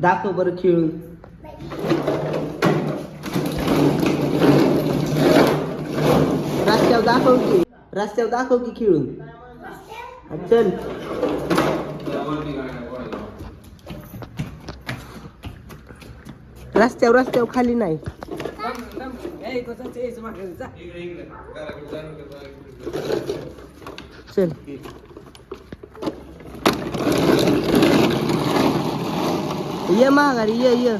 दाखव बरं खेळून रस्त्यावर दाखव की रस्त्यावर दाखव की खेळून चल. रस्त्यावर रस्त्यावर खाली नाही. चल. ये माघारी ये ये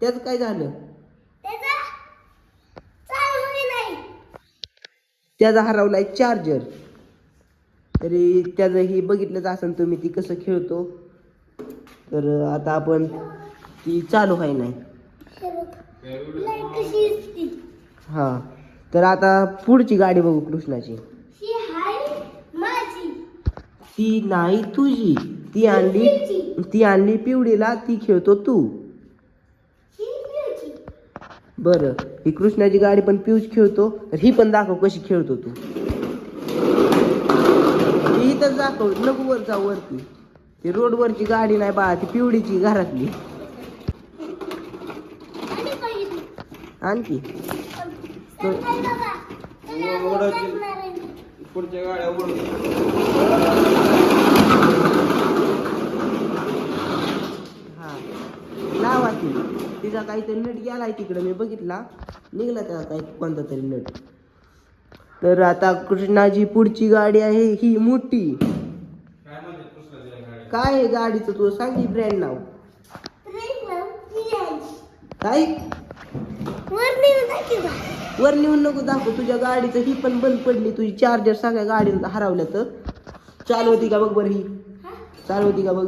त्याचं काय झालं त्याचा हरवलाय चार्जर तरी त्याचं ही बघितलंच असेल तुम्ही ती कसं खेळतो तर आता आपण ती चालू आहे नाही. हा. तर आता पुढची गाडी बघू कृष्णाची. ती नाही तुझी. ती आणली ती आणली पिवडीला ती खेळतो तू. बरं. ही कृष्णाची गाडी पण पिऊच खेळतो तर ही पण दाखव कशी खेळतो तू. ही इथंच दाखव नको वर जाऊ वरती. ती रोडवरची गाडी नाही बा ती पिवडीची घरातली. आणखी पुढच्या गाड्या ओढून हा. लावा ती तिचा काहीतरी नट गेलाय तिकडं. मी बघितला. निघला त्याचा काही कोणता तरी नट. तर आता कृष्णाची पुढची गाडी आहे. ही मोठी. काय आहे गाडीचं? तू सांग ब्रँड नाव. काय? वर नेऊन नको दाखव तुझ्या गाडीचं ही पण बंद पडली तुझी चार्जर सगळ्या गाडीला हरवल्या तर. चालू होती का बघ बरं ही? चालू होती का बघ?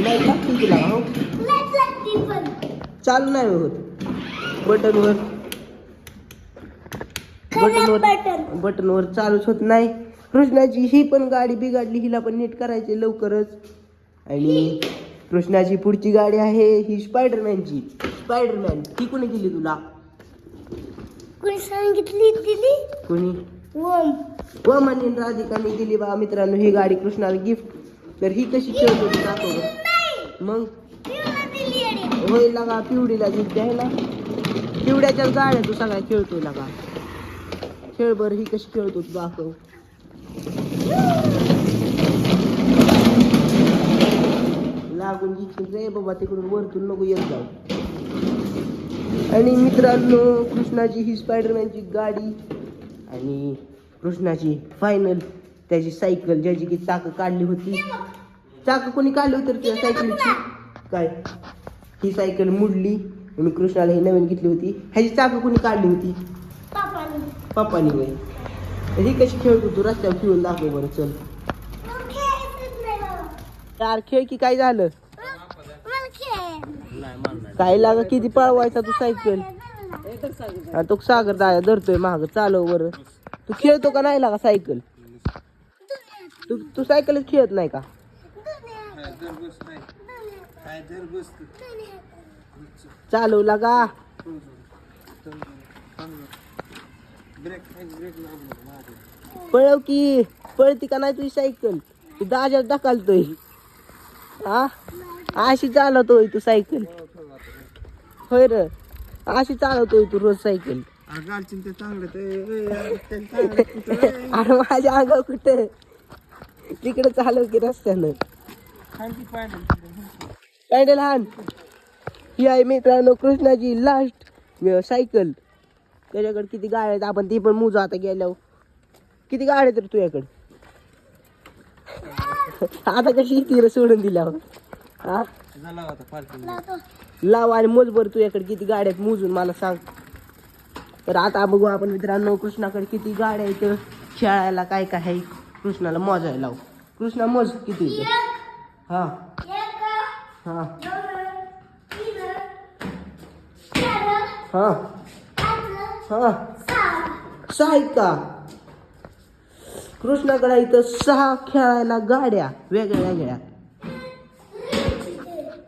नाही लागतील तुला हो. चालू नाही होत. बटनवर. बटनवर बटनवर चालूच होत नाही. कृष्णाची ही पण गाडी बिघडली हिला पण नीट करायची लवकरच. आणि कृष्णाची पुढची गाडी आहे ही स्पायडरमॅनची स्पायडरमॅन ही कोणी दिली तुला? कोणी सांगितली दिली? कोणी? ओम व आणि राधिकाने दिली बा मित्रांनो ही गाडी कृष्णाला गिफ्ट तर ही कशी खेळत होती दाखव मग? होय लागा पिवडीला गिफ्ट आहे ना. पिवड्याच्याच गाड्या तू सगळ्या खेळतोय लागा खेळ बरं ही कशी खेळतो तू दाखव. लागून घेशील रे. बाबा तिकडून वरतून नको येत जाऊ. आणि मित्रांनो कृष्णाची ही स्पायडरमॅनची गाडी आणि कृष्णाची फायनल त्याची सायकल ज्याची की चाक काढली होती. चाक कोणी काढली होती रे तुझ्या सायकलची काय? ही सायकल मुडली आणि कृष्णाला ही नवीन घेतली होती. ह्याची चाक कोणी काढली होती? पापाने. पप्पानी वय ही कशी खेळत होतो रस्त्यावर खेळून दाखव बरं चल मला खेळायचंच नाही बाबा चार खेळ की काय झालं? काही काय लागा किती पळवायचा तू सायकल? तू तो सागर दाया धरतोय माग चालव बरं. तू खेळतो का नाही लागा सायकल? तू तू सायकलच खेळत नाही का? चालव लागा. पळव की पळती का नाही तुझी सायकल? तू दाजात ढकलतोय हा अशी चालवतोय तू सायकल. होय र. अशी चालवतोय तू रोज सायकल. अरे माझ्या अंगावर कुठं? तिकडे चालव की रस्त्यानं. पॅन्डल हान ही आहे मित्रांनो कृष्णाची लास्ट सायकल. त्याच्याकडे किती गाड्या आहेत आपण ती पण मोजू आता गेल्यावर. किती गाड्या तर तुझ्याकडे? आता कशी तिला सोडून दिल्यावर हा? लाव आणि मोज बरं तुझ्याकडे किती गाड्या आहेत मोजून मला सांग. तर आता बघू आपण मित्रांनो कृष्णाकडे किती गाड्या आहेत खेळायला काय काय आहे. कृष्णाला मोजायला लावू. कृष्णा मोज किती हा. हा. हा. हा. सहा का? कृष्णाकडे इथं सहा खेळायला गाड्या वेगळ्या वेगळ्या.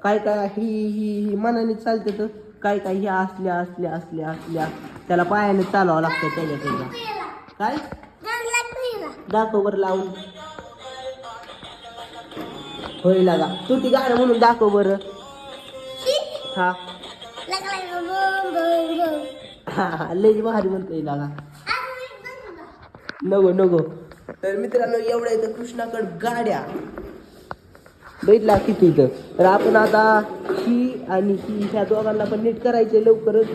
काय काय ही ही ही मनाने चालते तर काय काय ह्या असल्या असल्या असल्या असल्या. त्याला पायाने चालवावं लागतं त्याच्या काय? दाखव बरं लावून. होय लागा. तू ती गाणं म्हणून दाखव बरं. हा. हा लय भारी म्हणतोय लागा. नको नको. तर मित्रांनो एवढ्या इथं कृष्णाकड गाड्या. बघितला किती इथं? तर आपण आता ही आणि ही ह्या दोघांना पण नीट करायचे लवकरच.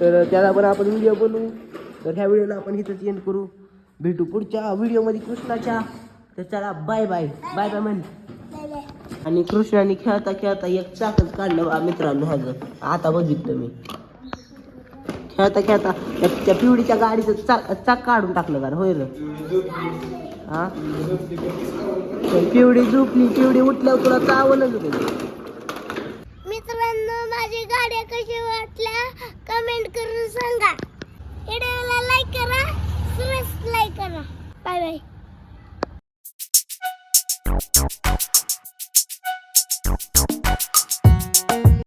तर त्याला पण आपण व्हिडिओ बनवू. तर ह्या व्हिडिओला आपण इथंच एंड करू. भेटू पुढच्या व्हिडिओमध्ये कृष्णाच्या. तर चला बाय बाय बाय बाय म्हण आणि कृष्णाने खेळता खेळता एक चाकच काढलं मित्रांनो ह्याचं. आता बघितलं मी. खेळता खेळता त्या पिवडीच्या गाडीचं चाक चाक काढून टाकलं का होय हा? पिवडी झोपली पिवडी उठल्यावर तुला चावलंच होतं मित्रांनो माझी गाड्या कशी वाटल्या? कमी